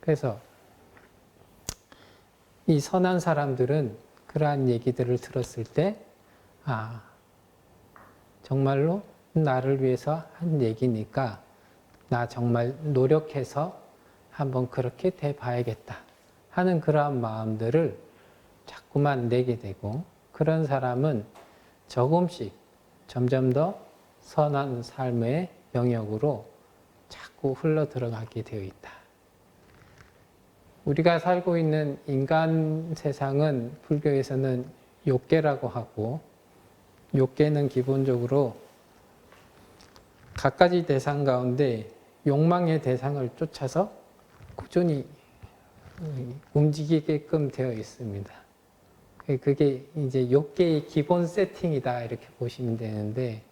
그래서 이 선한 사람들은 그러한 얘기들을 들었을 때, 아, 정말로 나를 위해서 한 얘기니까 나 정말 노력해서 한번 그렇게 돼 봐야겠다 하는 그러한 마음들을 자꾸만 내게 되고 그런 사람은 조금씩 점점 더 선한 삶의 영역으로 자꾸 흘러 들어가게 되어 있다. 우리가 살고 있는 인간 세상은 불교에서는 욕계라고 하고 욕계는 기본적으로 갖가지 대상 가운데 욕망의 대상을 쫓아서 꾸준히 움직이게끔 되어 있습니다. 그게 이제 욕계의 기본 세팅이다 이렇게 보시면 되는데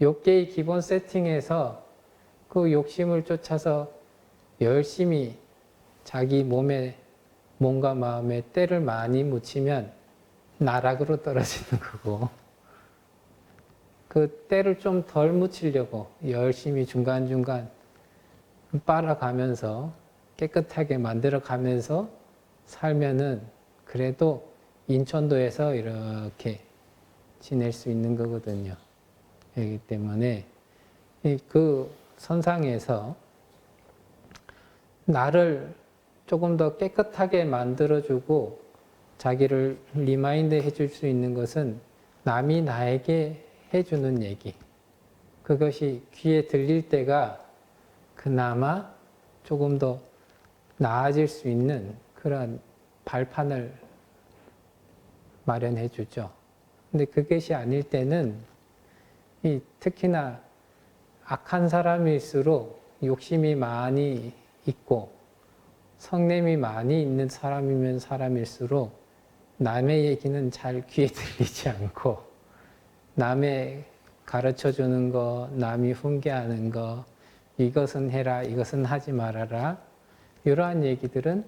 욕계의 기본 세팅에서 그 욕심을 쫓아서 열심히 자기 몸에 몸과 마음에 때를 많이 묻히면 나락으로 떨어지는 거고 그 때를 좀 덜 묻히려고 열심히 중간중간 빨아가면서 깨끗하게 만들어 가면서 살면은 그래도 인천도에서 이렇게 지낼 수 있는 거거든요. 그렇기 때문에 그 선상에서 나를 조금 더 깨끗하게 만들어주고 자기를 리마인드 해줄 수 있는 것은 남이 나에게 해주는 얘기. 그것이 귀에 들릴 때가 그나마 조금 더 나아질 수 있는 그런 발판을 마련해 주죠. 근데 그것이 아닐 때는 이 특히나 악한 사람일수록 욕심이 많이 있고 성냄이 많이 있는 사람이면 사람일수록 남의 얘기는 잘 귀에 들리지 않고 남의 가르쳐 주는 거, 남이 훈계하는 거, 이것은 해라, 이것은 하지 말아라. 이러한 얘기들은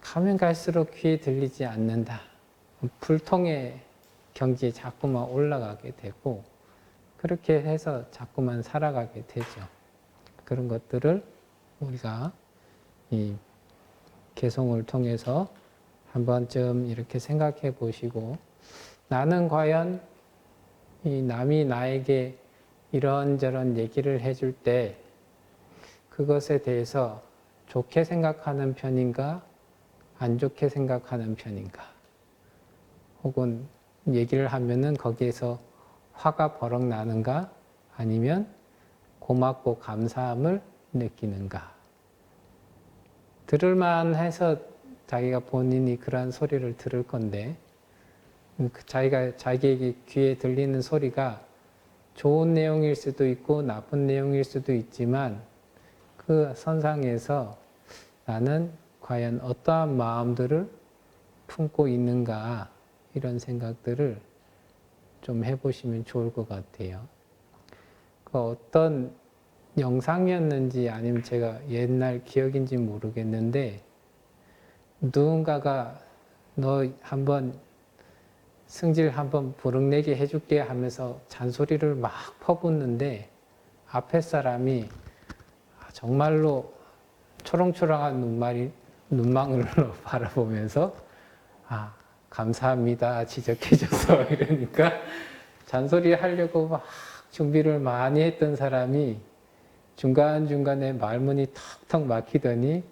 가면 갈수록 귀에 들리지 않는다. 불통의 경지에 자꾸만 올라가게 되고, 그렇게 해서 자꾸만 살아가게 되죠. 그런 것들을 우리가 이 개송을 통해서 한 번쯤 이렇게 생각해 보시고, 나는 과연 이 남이 나에게 이런저런 얘기를 해줄 때 그것에 대해서 좋게 생각하는 편인가, 안 좋게 생각하는 편인가, 혹은 얘기를 하면은 거기에서 화가 버럭 나는가, 아니면 고맙고 감사함을 느끼는가. 들을만 해서 자기가 본인이 그러한 소리를 들을 건데, 그 자기가 자기에게 귀에 들리는 소리가 좋은 내용일 수도 있고 나쁜 내용일 수도 있지만 그 선상에서 나는 과연 어떠한 마음들을 품고 있는가 이런 생각들을 좀 해보시면 좋을 것 같아요. 그 어떤 영상이었는지 아니면 제가 옛날 기억인지 모르겠는데 누군가가 너 한번 승질 한번 부릉내게 해줄게 하면서 잔소리를 막 퍼붓는데 앞에 사람이 정말로 초롱초롱한 눈말이 눈망울로 바라보면서 아 감사합니다. 지적해줘서 이러니까 잔소리 하려고 막 준비를 많이 했던 사람이 중간중간에 말문이 턱턱 막히더니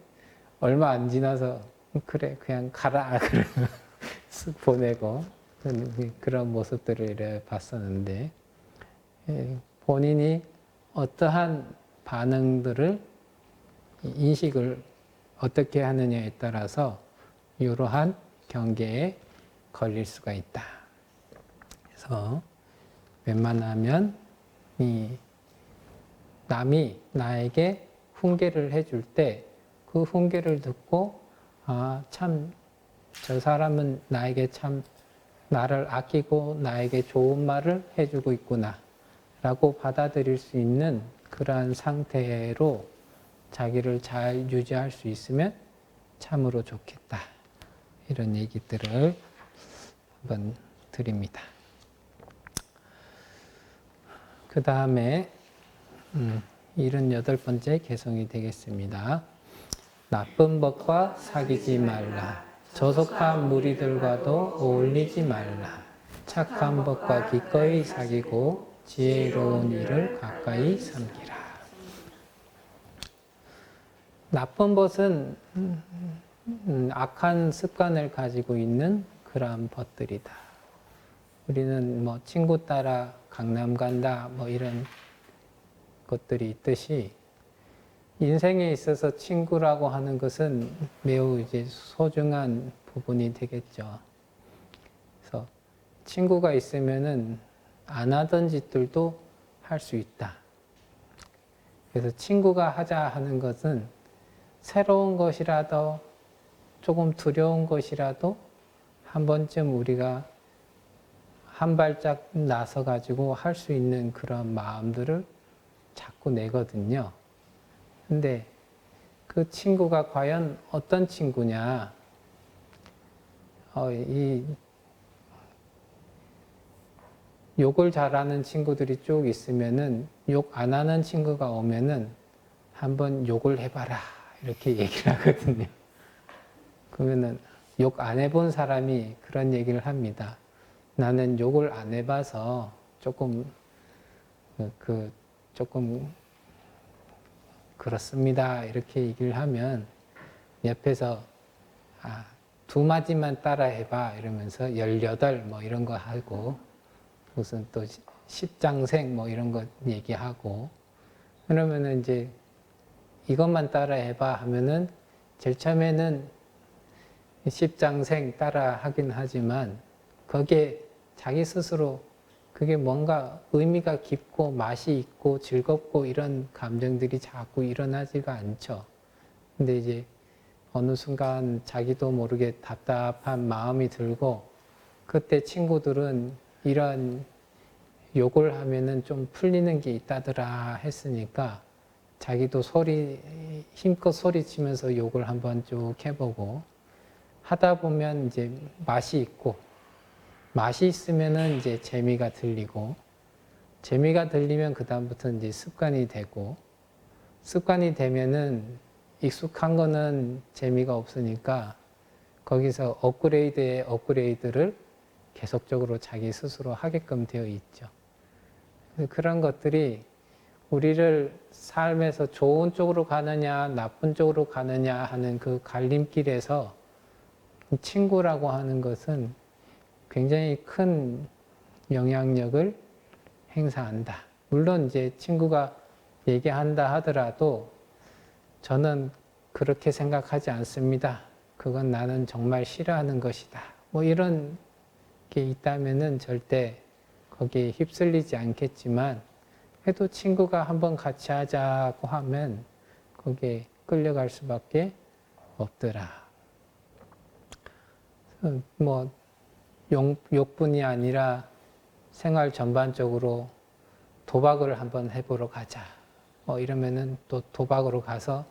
얼마 안 지나서 그래 그냥 가라 쓱 보내고 그런 모습들을 이래 봤었는데 예, 본인이 어떠한 반응들을 인식을 어떻게 하느냐에 따라서 이러한 경계에 걸릴 수가 있다. 그래서 웬만하면 이 남이 나에게 훈계를 해줄 때 그 훈계를 듣고 아 참 저 사람은 나에게 참 나를 아끼고 나에게 좋은 말을 해주고 있구나 라고 받아들일 수 있는 그러한 상태로 자기를 잘 유지할 수 있으면 참으로 좋겠다. 이런 얘기들을 한번 드립니다. 그 다음에 음, 78번째 개성이 되겠습니다. 나쁜 법과 사귀지 말라. 저속한 무리들과도 어울리지 말라. 착한 법과 기꺼이 사귀고 지혜로운 일을 가까이 섬기라. 나쁜 것은 음, 음, 악한 습관을 가지고 있는 그러한 것들이다. 우리는 뭐 친구 따라 강남 간다 뭐 이런 것들이 있듯이 인생에 있어서 친구라고 하는 것은 매우 이제 소중한 부분이 되겠죠. 그래서 친구가 있으면은 안 하던 짓들도 할 수 있다. 그래서 친구가 하자 하는 것은 새로운 것이라도 조금 두려운 것이라도 한 번쯤 우리가 한 발짝 나서 가지고 할 수 있는 그런 마음들을 자꾸 내거든요. 근데 그 친구가 과연 어떤 친구냐? 어, 이 욕을 잘하는 친구들이 쭉 있으면은 욕 안 하는 친구가 오면은 한번 욕을 해봐라 이렇게 얘기를 하거든요. 그러면은 욕 안 해본 사람이 그런 얘기를 합니다. 나는 욕을 안 해봐서 조금 그, 그 조금 그렇습니다. 이렇게 얘기를 하면 옆에서 아, 두 마디만 따라 해봐 이러면서 열여덟 뭐 이런 거 하고 무슨 또 십장생 뭐 이런 거 얘기하고 그러면은 이제 이것만 따라 해봐 하면은 제일 처음에는 십장생 따라 하긴 하지만 거기에 자기 스스로 그게 뭔가 의미가 깊고 맛이 있고 즐겁고 이런 감정들이 자꾸 일어나지가 않죠. 근데 이제 어느 순간 자기도 모르게 답답한 마음이 들고 그때 친구들은 이런 욕을 하면은 좀 풀리는 게 있다더라 했으니까 자기도 소리 힘껏 소리치면서 욕을 한번 쭉 해보고 하다 보면 이제 맛이 있고 맛이 있으면은 이제 재미가 들리고 재미가 들리면 그 다음부터 이제 습관이 되고 습관이 되면은 익숙한 거는 재미가 없으니까 거기서 업그레이드의 업그레이드를 계속적으로 자기 스스로 하게끔 되어 있죠. 그런 것들이 우리를 삶에서 좋은 쪽으로 가느냐, 나쁜 쪽으로 가느냐 하는 그 갈림길에서 친구라고 하는 것은 굉장히 큰 영향력을 행사한다. 물론 이제 친구가 얘기한다 하더라도 저는 그렇게 생각하지 않습니다. 그건 나는 정말 싫어하는 것이다. 뭐 이런 게 있다면은 절대 거기에 휩쓸리지 않겠지만 해도 친구가 한번 같이 하자고 하면 거기에 끌려갈 수밖에 없더라. 뭐 욕, 욕뿐이 아니라 생활 전반적으로 도박을 한번 해보러 가자. 뭐 이러면은 또 도박으로 가서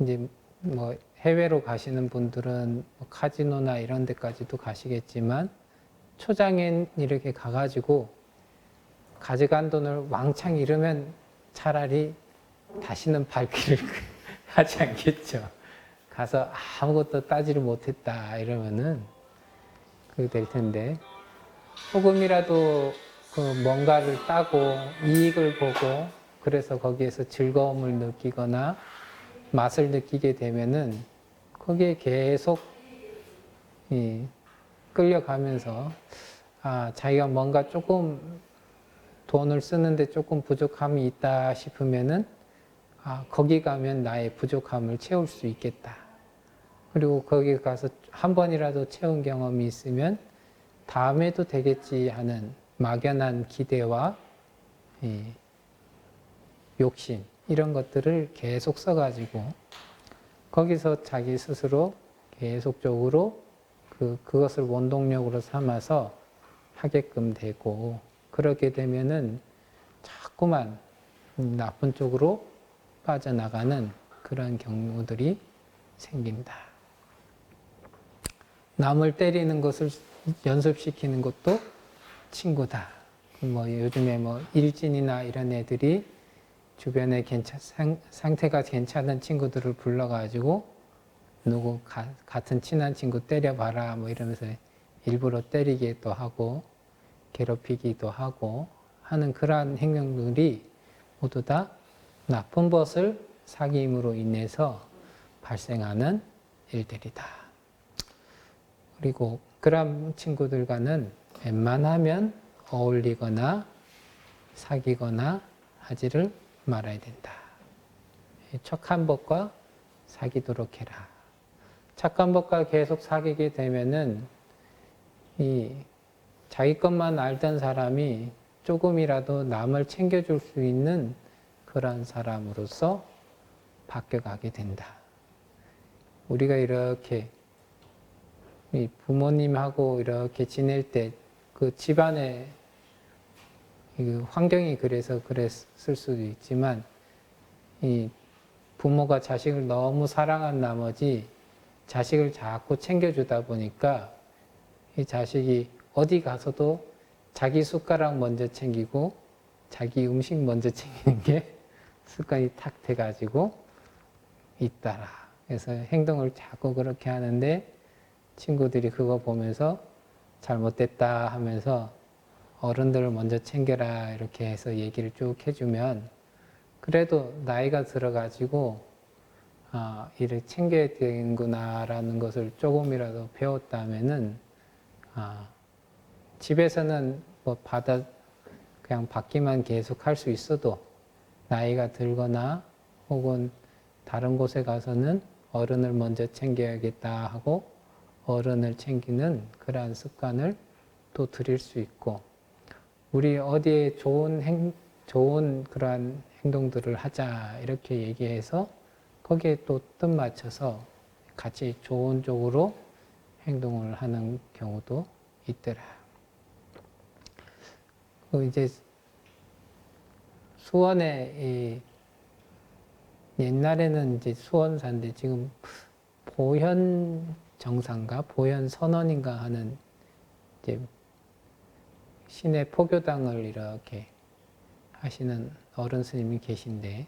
이제 뭐 해외로 가시는 분들은 뭐 카지노나 이런 데까지도 가시겠지만 초장엔 이렇게 가가지고 가져간 돈을 왕창 잃으면 차라리 다시는 발길을 하지 않겠죠. 가서 아무것도 따지를 못했다 이러면은 그게 될 텐데 조금이라도 그 뭔가를 따고 이익을 보고 그래서 거기에서 즐거움을 느끼거나 맛을 느끼게 되면은 거기에 계속 이 끌려가면서 아 자기가 뭔가 조금 돈을 쓰는데 조금 부족함이 있다 싶으면은 아 거기 가면 나의 부족함을 채울 수 있겠다. 그리고 거기 가서 한 번이라도 채운 경험이 있으면 다음에도 되겠지 하는 막연한 기대와 이 욕심 이런 것들을 계속 써가지고 거기서 자기 스스로 계속적으로 그 그것을 원동력으로 삼아서 하게끔 되고 그렇게 되면은 자꾸만 나쁜 쪽으로 빠져나가는 그런 경우들이 생긴다. 남을 때리는 것을 연습시키는 것도 친구다. 뭐 요즘에 뭐 일진이나 이런 애들이 주변에 괜찮, 상, 상태가 괜찮은 친구들을 불러가지고 누구 가- 같은 친한 친구 때려봐라 뭐 이러면서 일부러 때리기도 하고 괴롭히기도 하고 하는 그러한 행동들이 모두 다 나쁜 것을 사귐으로 인해서 발생하는 일들이다. 그리고 그런 친구들과는 웬만하면 어울리거나 사귀거나 하지를 말아야 된다. 이 착한 법과 사귀도록 해라. 착한 법과 계속 사귀게 되면은 이 자기 것만 알던 사람이 조금이라도 남을 챙겨줄 수 있는 그런 사람으로서 바뀌어가게 된다. 우리가 이렇게 이 부모님하고 이렇게 지낼 때 그 집안의 이 환경이 그래서 그랬을 수도 있지만 이 부모가 자식을 너무 사랑한 나머지 자식을 자꾸 챙겨주다 보니까 이 자식이 어디 가서도 자기 숟가락 먼저 챙기고 자기 음식 먼저 챙기는 게 습관이 탁 돼가지고 있더라. 그래서 행동을 자꾸 그렇게 하는데 친구들이 그거 보면서 잘못됐다 하면서 어른들을 먼저 챙겨라 이렇게 해서 얘기를 쭉 해주면 그래도 나이가 들어가지고 아, 이를 챙겨야 되는구나라는 것을 조금이라도 배웠다면은 아, 집에서는 뭐 받아 그냥 받기만 계속 할 수 있어도 나이가 들거나 혹은 다른 곳에 가서는 어른을 먼저 챙겨야겠다 하고 어른을 챙기는 그러한 습관을 또 들일 수 있고 우리 어디에 좋은 행, 좋은 그러한 행동들을 하자 이렇게 얘기해서 거기에 또 뜻 맞춰서 같이 좋은 쪽으로 행동을 하는 경우도 있더라. 그 이제 수원에 이 옛날에는 이제 수원사인데 지금 보현 정상가 보현 선원인가 하는 이제 시내 포교당을 이렇게 하시는 어른 스님이 계신데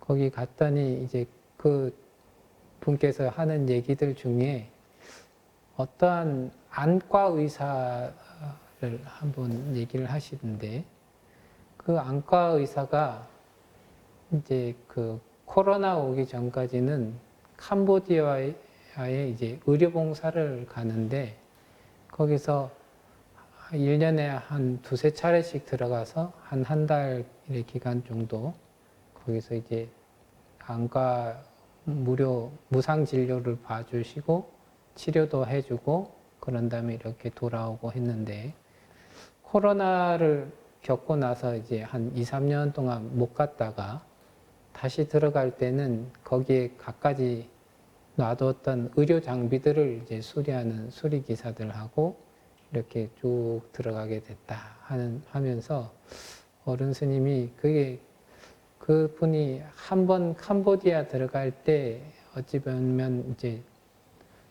거기 갔더니 이제 그 분께서 하는 얘기들 중에 어떠한 안과 의사를 한번 얘기를 하시는데 그 안과 의사가 이제 그 코로나 오기 전까지는 캄보디아 에 이제 의료봉사를 가는데 거기서 1년에 한 두세 차례씩 들어가서 한 한 달의 기간 정도 거기서 이제 안과 무료 무상 진료를 봐주시고 치료도 해주고 그런 다음에 이렇게 돌아오고 했는데 코로나를 겪고 나서 이제 한 2, 3년 동안 못 갔다가 다시 들어갈 때는 거기에 갖가지 놔뒀던 의료 장비들을 이제 수리하는 수리 기사들하고 이렇게 쭉 들어가게 됐다 하는 하면서 어른 스님이 그게 그 분이 한 번 캄보디아 들어갈 때 어찌 보면 이제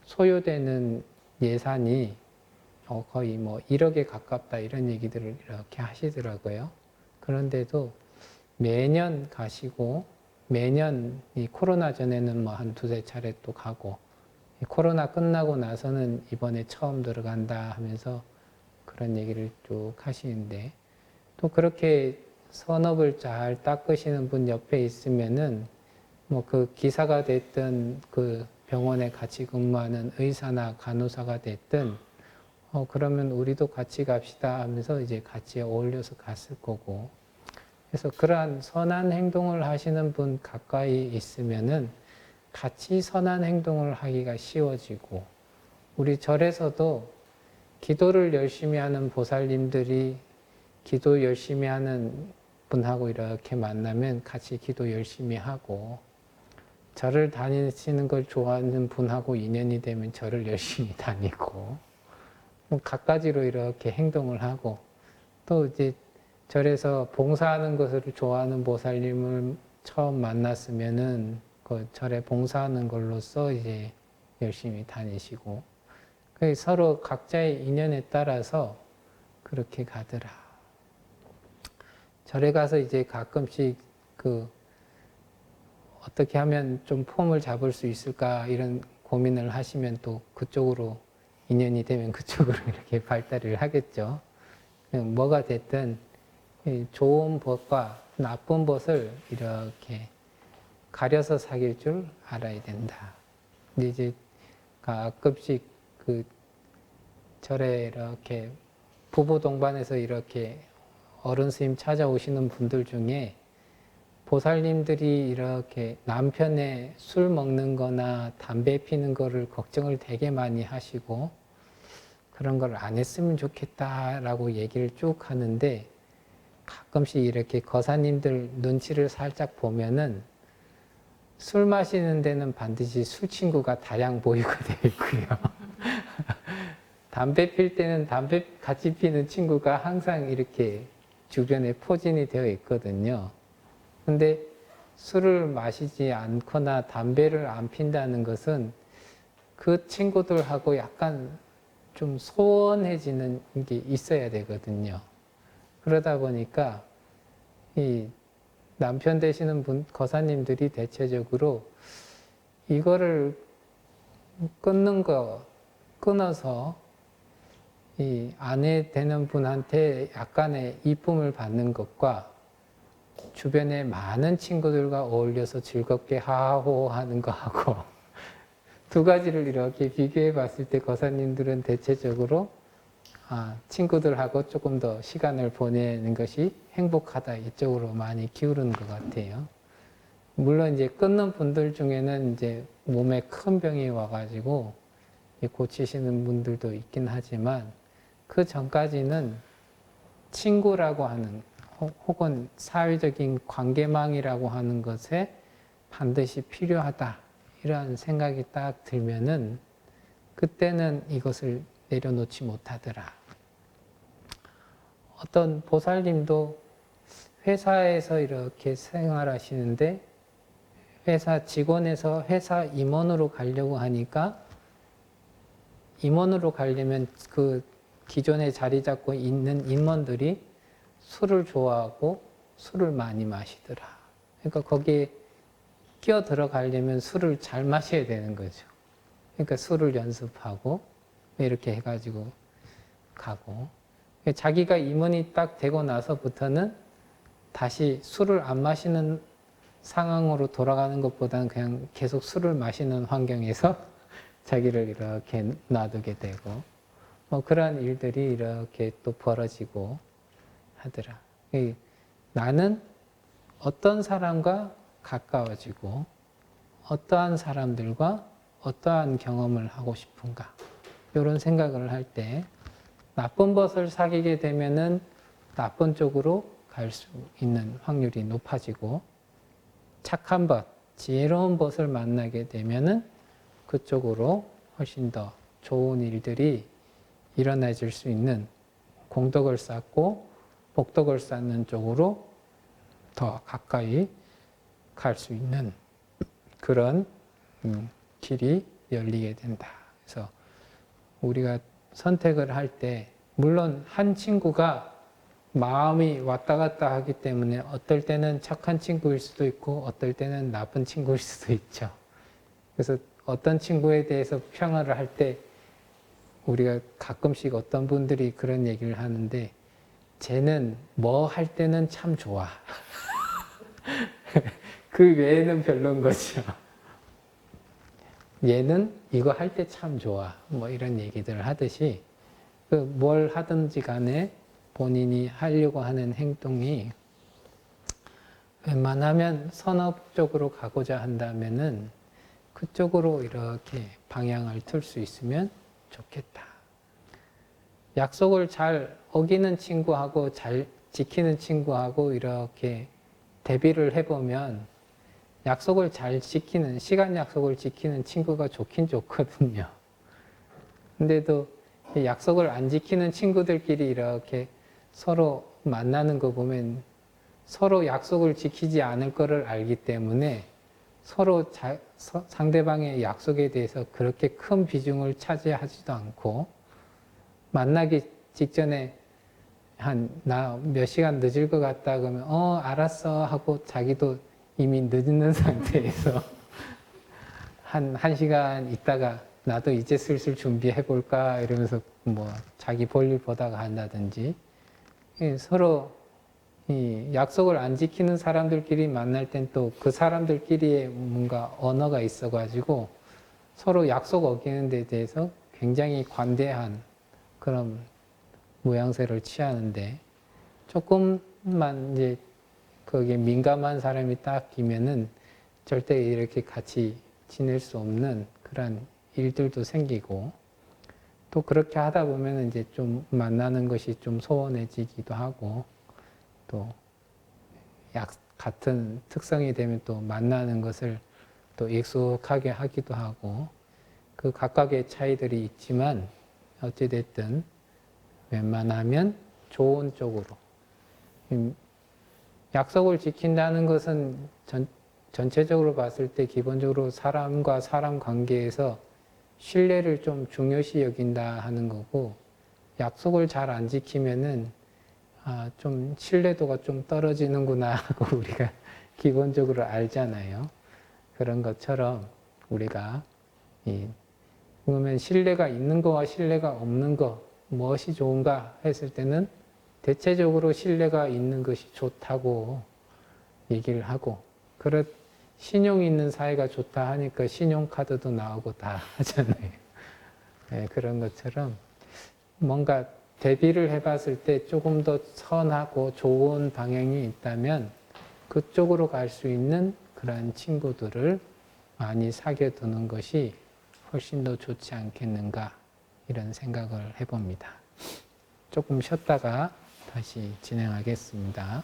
소요되는 예산이 어, 거의 뭐 1억에 가깝다 이런 얘기들을 이렇게 하시더라고요. 그런데도 매년 가시고 매년 이 코로나 전에는 뭐 한 두세 차례 또 가고 이 코로나 끝나고 나서는 이번에 처음 들어간다 하면서 그런 얘기를 쭉 하시는데 또 그렇게 선업을 잘 닦으시는 분 옆에 있으면은 뭐 그 기사가 됐든 그 병원에 같이 근무하는 의사나 간호사가 됐든 어 그러면 우리도 같이 갑시다 하면서 이제 같이 어울려서 갔을 거고 그래서 그러한 선한 행동을 하시는 분 가까이 있으면은 같이 선한 행동을 하기가 쉬워지고 우리 절에서도 기도를 열심히 하는 보살님들이 기도 열심히 하는 분하고 이렇게 만나면 같이 기도 열심히 하고 절을 다니시는 걸 좋아하는 분하고 인연이 되면 절을 열심히 다니고 뭐 갖가지로 이렇게 행동을 하고 또 이제 절에서 봉사하는 것을 좋아하는 보살님을 처음 만났으면은 그 절에 봉사하는 걸로써 이제 열심히 다니시고 그 서로 각자의 인연에 따라서 그렇게 가더라. 절에 가서 이제 가끔씩 그 어떻게 하면 좀 폼을 잡을 수 있을까 이런 고민을 하시면 또 그쪽으로 인연이 되면 그쪽으로 이렇게 발달을 하겠죠. 뭐가 됐든 이 좋은 법과 나쁜 법을 이렇게 가려서 사귈 줄 알아야 된다. 이제 가끔씩 그 절에 이렇게 부부 동반해서 이렇게 어른 스님 찾아오시는 분들 중에 보살님들이 이렇게 남편의 술 먹는 거나 담배 피는 거를 걱정을 되게 많이 하시고 그런 걸 안 했으면 좋겠다라고 얘기를 쭉 하는데 가끔씩 이렇게 거사님들 눈치를 살짝 보면은 술 마시는 데는 반드시 술 친구가 다량 보유가 되어 있고요. 담배 필 때는 담배 같이 피는 친구가 항상 이렇게 주변에 포진이 되어 있거든요. 근데 술을 마시지 않거나 담배를 안 핀다는 것은 그 친구들하고 약간 좀 소원해지는 게 있어야 되거든요. 그러다 보니까 이 남편 되시는 분, 거사님들이 대체적으로 이거를 끊는 거, 끊어서 이 아내 되는 분한테 약간의 이쁨을 받는 것과 주변에 많은 친구들과 어울려서 즐겁게 하하호 하는 거하고 두 가지를 이렇게 비교해 봤을 때 거사님들은 대체적으로 아, 친구들하고 조금 더 시간을 보내는 것이 행복하다 이쪽으로 많이 기울는 것 같아요. 물론 이제 끊는 분들 중에는 이제 몸에 큰 병이 와가지고 고치시는 분들도 있긴 하지만 그 전까지는 친구라고 하는 혹은 사회적인 관계망이라고 하는 것에 반드시 필요하다 이러한 생각이 딱 들면은 그때는 이것을 내려놓지 못하더라. 어떤 보살님도 회사에서 이렇게 생활하시는데 회사 직원에서 회사 임원으로 가려고 하니까 임원으로 가려면 그 기존에 자리 잡고 있는 임원들이 술을 좋아하고 술을 많이 마시더라. 그러니까 거기에 끼어 들어가려면 술을 잘 마셔야 되는 거죠. 그러니까 술을 연습하고 이렇게 해가지고 가고. 자기가 임원이 딱 되고 나서부터는 다시 술을 안 마시는 상황으로 돌아가는 것보다는 그냥 계속 술을 마시는 환경에서 자기를 이렇게 놔두게 되고. 뭐 그러한 일들이 이렇게 또 벌어지고 하더라. 나는 어떤 사람과 가까워지고 어떠한 사람들과 어떠한 경험을 하고 싶은가 이런 생각을 할 때 나쁜 것을 사귀게 되면은 나쁜 쪽으로 갈 수 있는 확률이 높아지고 착한 것, 지혜로운 것을 만나게 되면은 그쪽으로 훨씬 더 좋은 일들이 일어나질 수 있는 공덕을 쌓고 복덕을 쌓는 쪽으로 더 가까이 갈 수 있는 그런 음, 길이 열리게 된다. 그래서 우리가 선택을 할 때 물론 한 친구가 마음이 왔다 갔다 하기 때문에 어떨 때는 착한 친구일 수도 있고 어떨 때는 나쁜 친구일 수도 있죠. 그래서 어떤 친구에 대해서 평가를 할 때 우리가 가끔씩 어떤 분들이 그런 얘기를 하는데 쟤는 뭐 할 때는 참 좋아. 그 외에는 별론 거죠. 얘는 이거 할 때 참 좋아. 뭐 이런 얘기들을 하듯이 그 뭘 하든지 간에 본인이 하려고 하는 행동이 웬만하면 선업 쪽으로 가고자 한다면은 그쪽으로 이렇게 방향을 틀 수 있으면 좋겠다. 약속을 잘 어기는 친구하고 잘 지키는 친구하고 이렇게 대비를 해보면 약속을 잘 지키는, 시간 약속을 지키는 친구가 좋긴 좋거든요. 근데도 약속을 안 지키는 친구들끼리 이렇게 서로 만나는 거 보면 서로 약속을 지키지 않을 거를 알기 때문에 서로 자, 서, 상대방의 약속에 대해서 그렇게 큰 비중을 차지하지도 않고 만나기 직전에 한 나 몇 시간 늦을 것 같다 그러면 어 알았어 하고 자기도 이미 늦는 상태에서 한 한 시간 있다가 나도 이제 슬슬 준비해 볼까 이러면서 뭐 자기 볼일 보다가 한다든지. 예, 서로 이 약속을 안 지키는 사람들끼리 만날 땐 또 그 사람들끼리의 뭔가 언어가 있어가지고 서로 약속 어기는 데 대해서 굉장히 관대한 그런 모양새를 취하는데 조금만 이제 거기에 민감한 사람이 딱 끼면은 절대 이렇게 같이 지낼 수 없는 그런 일들도 생기고 또 그렇게 하다 보면 이제 좀 만나는 것이 좀 소원해지기도 하고 또 약 같은 특성이 되면 또 만나는 것을 또 익숙하게 하기도 하고 그 각각의 차이들이 있지만 어찌됐든 웬만하면 좋은 쪽으로 음, 약속을 지킨다는 것은 전, 전체적으로 봤을 때 기본적으로 사람과 사람 관계에서 신뢰를 좀 중요시 여긴다 하는 거고 약속을 잘 안 지키면은 아, 좀 신뢰도가 좀 떨어지는구나 하고 우리가 기본적으로 알잖아요. 그런 것처럼 우리가 이 그러면 신뢰가 있는 거와 신뢰가 없는 거 무엇이 좋은가 했을 때는 대체적으로 신뢰가 있는 것이 좋다고 얘기를 하고 그렇 신용이 있는 사회가 좋다 하니까 신용카드도 나오고 다 하잖아요. 네, 그런 것처럼 뭔가 대비를 해봤을 때 조금 더 선하고 좋은 방향이 있다면 그쪽으로 갈 수 있는 그러한 친구들을 많이 사귀어 두는 것이 훨씬 더 좋지 않겠는가 이런 생각을 해봅니다. 조금 쉬었다가 다시 진행하겠습니다.